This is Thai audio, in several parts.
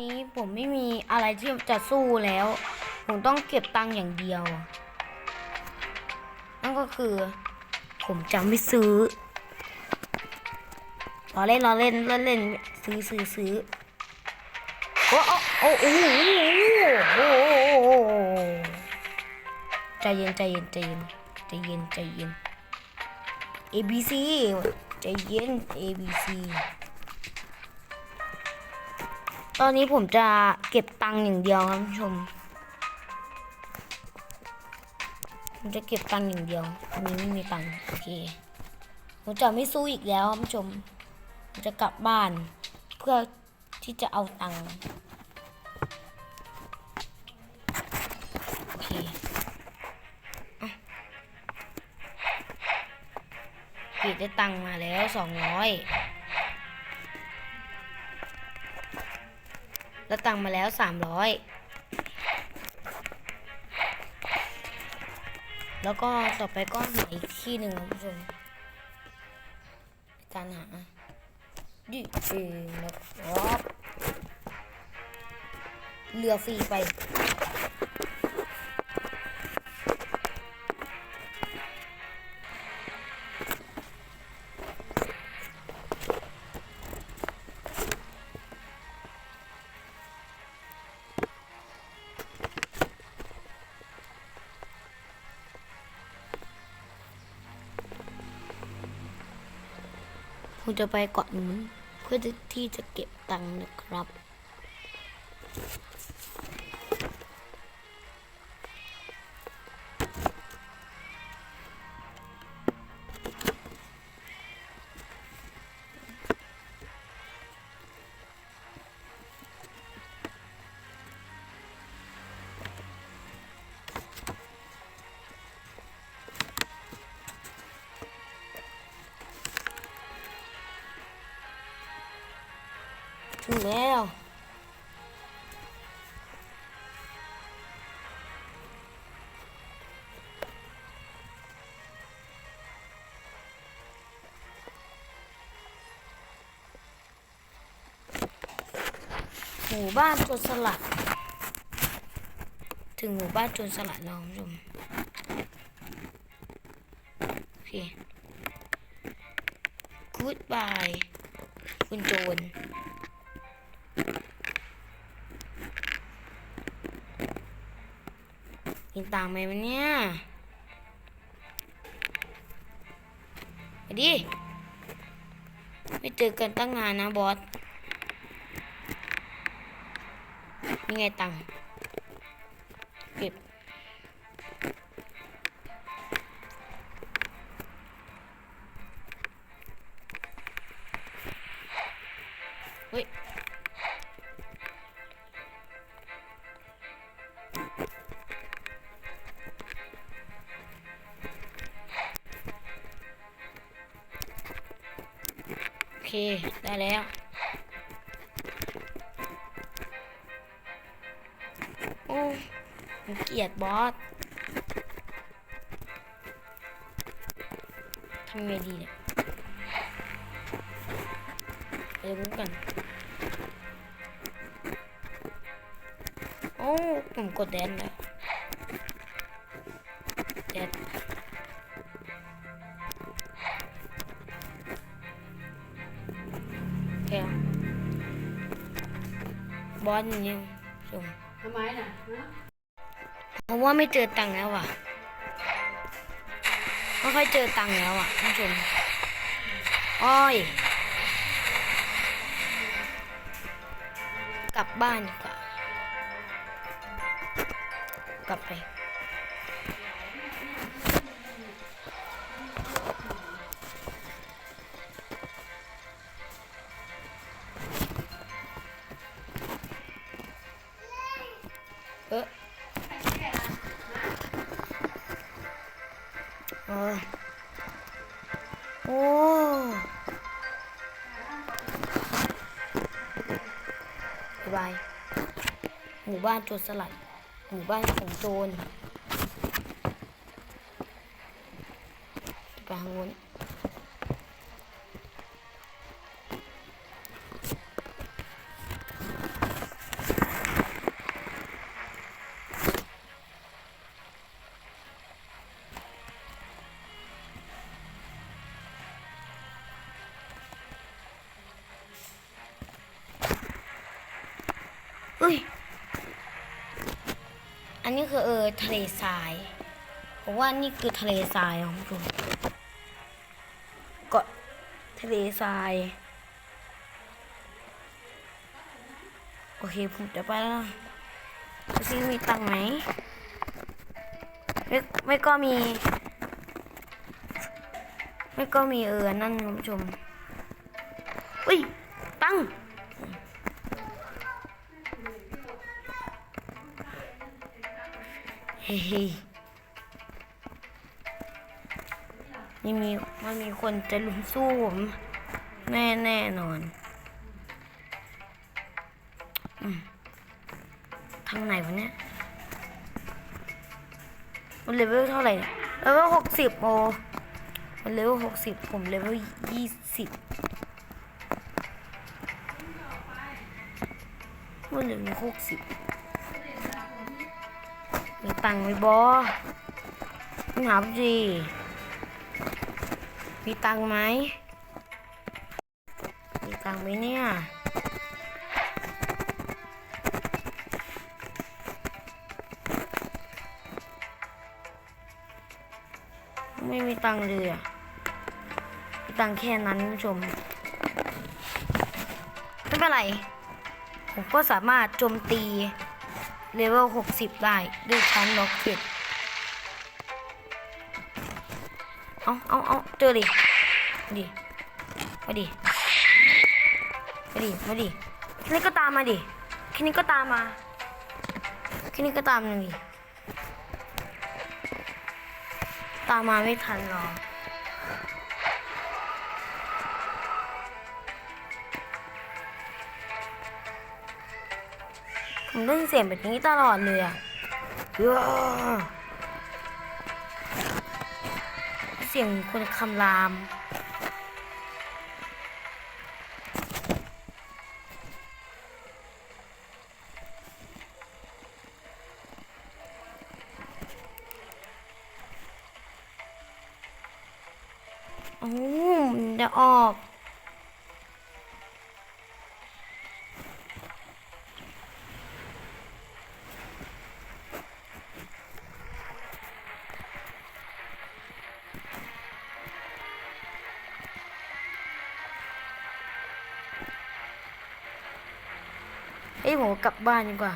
นี้ผมไม่มีอะไรที่จะสู้แล้ว ผมต้องเก็บตังค์อย่างเดียว นั่นก็คือ ผมจะไม่ซื้อรอเล่นรอเล่นเล่นเล่นซื้อซื้อซื้อโอ้โอ้โอ้โอ้โอ้ใจเย็นใจเย็นใจเย็นใจเย็นใจเย็น A B C ใจเย็น A B C อนนี้ผมจะเก็บตังค์อย่างเดียวครับคุณผู้ชม ผมจะเก็บตังค์อย่างเดียวอันนี้ไม่มีตังค์โอเค ผมจะไม่สู้อีกแล้วครับคุณผู้ชม ผมจะกลับบ้าน เพื่อที่จะเอาตังค์โอเคอะปีดได้ตังค์มาแล้วสองร้อย แล้วตังมาแล้วสามร้อยแล้วก็ต่อไปก็หาอีกที่หนึ่งครับคุณผู้ชมการหาดิเองนะครับเรือฟรีไป ผมจะไปเกาะนู้นเพื่อที่จะเก็บตังค์นะครับ ถึงแล้วหมู่บ้านโจรสลัด ถึงหมู่บ้านโจรสลัดแล้วคุณผู้ชมโอเค goodbye คุณโจร กินตังไหมมันเนี่ยไปดิ ไม่เจอกันตั้งนานนะบอสนี่ไงตังเก็บ เคได้แล้ว โอ้ผมเกลียดบอสทำไงดีเนี่ยไปรู้กัน โอ้ ผมกดแดนแล้ว บอสอย่างนี้ชมทำไมน่ะฮะเพราะว่าไม่เจอตังค์แล้วอะไม่ค่อยเจอตังค์แล้วอะท่านผู้ชมอ้อย กลับบ้านดีกว่ากลับไป บาย หมู่บ้านโจรสลัด หมู่บ้านของโจรไปทางนู้น อ้ย อันนี้คือเออทะเลทรายผมว่านี่คือทะเลทรายของผู้ชมเกาะทะเลทราย โอเคผมจะไปแล้วซิมีตังไหมไม่ไม่ก็มี ไม่ก็มีเออ นั่นคุณผู้ชม อุ้ย ตัง นี่มีมันมีคนจะลุมสู้ผมแน่แน่นอนอทางไหนวะเนี่ย มันเลเวลเท่าไหร่เนี่ยเลเวลหกสิบโอมันเลเวลหกสิบผมเลเวลยี่สิบมันเลเวลหกสิบ มีตังค์ไหมบอมึงหาสิมีตังค์ไหมมีตังค์ไหมเนี่ยไม่มีตังค์เลยอะมีตังค์แค่นั้นคุณผู้ชม ไม่เป็นไร ผมก็สามารถโจมตี เลเวล 60 ได้ด้วยชั้นล็อกเก็ตเอาเอาเอาเจอดิดิมาดิมาดิมาดิแค่นี้ก็ตามมาดิแค่นี้ก็ตามมาแค่นี้ก็ตามมาดิตามมาไม่ทันหรอก ผมได้ยินเสียงแบบนี้ตลอดเลยอะเอ้อเสียงคนคำรามโอ้มันจะออก อ้ยผมกลับบ้านดีกว่า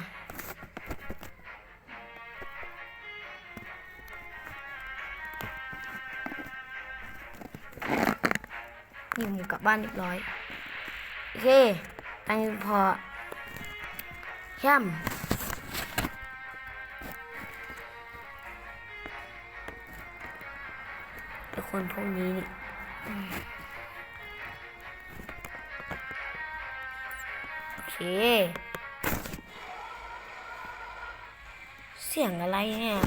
นี่ผมกลับบ้านเรียบร้อย โอเคตังค์พอแคมไอคนพวกนี้นี่โอเค สียงอะไรเนี่ย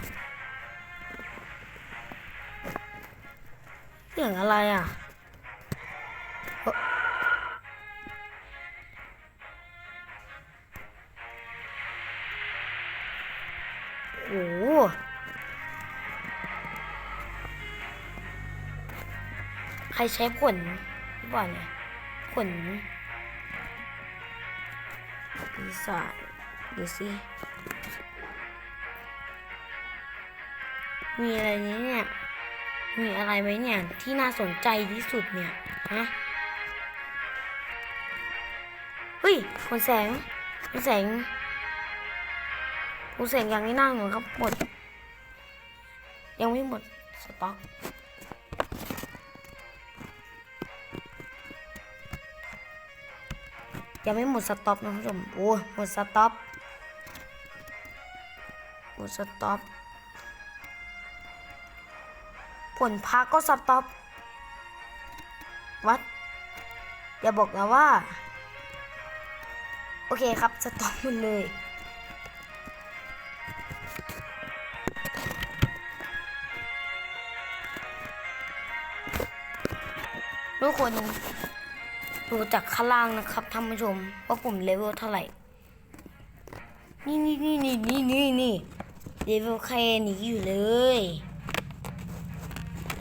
เสียงอะไรอะโอ้โหใครใช้ผลหรือเปล่าเนี่ยผลปีศาจดูสิ มีอะไรนี้เนี่ย มีอะไรไหมเนี่ย ที่น่าสนใจที่สุดเนี่ยฮะเฮ้ยผลแสงผลแสงกูเสียงอย่างนี้นั่งอยู่ครับหมด ยังไม่หมดสต็อกยังไม่หมดสต็อกนะคุณผู้ชมโอ้หมดสต็อกหมดสต็อก ผลพักก็สต็อกวัดอย่าบอกนะว่า โอเคครับสต็อกหมดเลย ทุกคนดูจากข้างล่างนะครับท่านผู้ชม ว่าผมเลเวลเท่าไหร่ นี่นี่นี่นี่นี่นี่นี่เลเวลแค่นี้อยู่เลย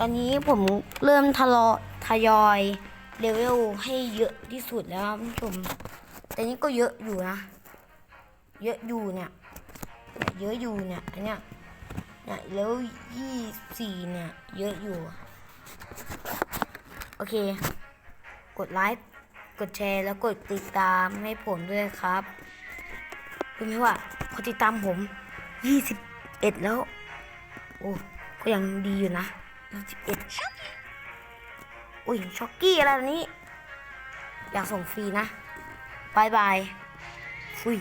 ตอนนี้ผมเริ่มทะเลาะทยอยเลเวลให้เยอะที่สุดแล้วครับท่านผู้ชมแต่นี่ก็เยอะอยู่นะ เยอะอยู่เนี่ยเยอะอยู่เนี่ยอันเนี้ยเนี่ยแล้วยี่สี่เนี่ย เยอะอยู่ โอเค กดไลค์กดแชร์แล้วกดติดตามให้ผมด้วยครับรู้ไหมว่าคนติดตามผมยี่สิบเอ็ดแล้ว โอ้ก็ยังดีอยู่นะ เอ็ดอุ้ยช็อกกี้อะไรนี้ อยากส่งฟรีนะบายบายอุ้ย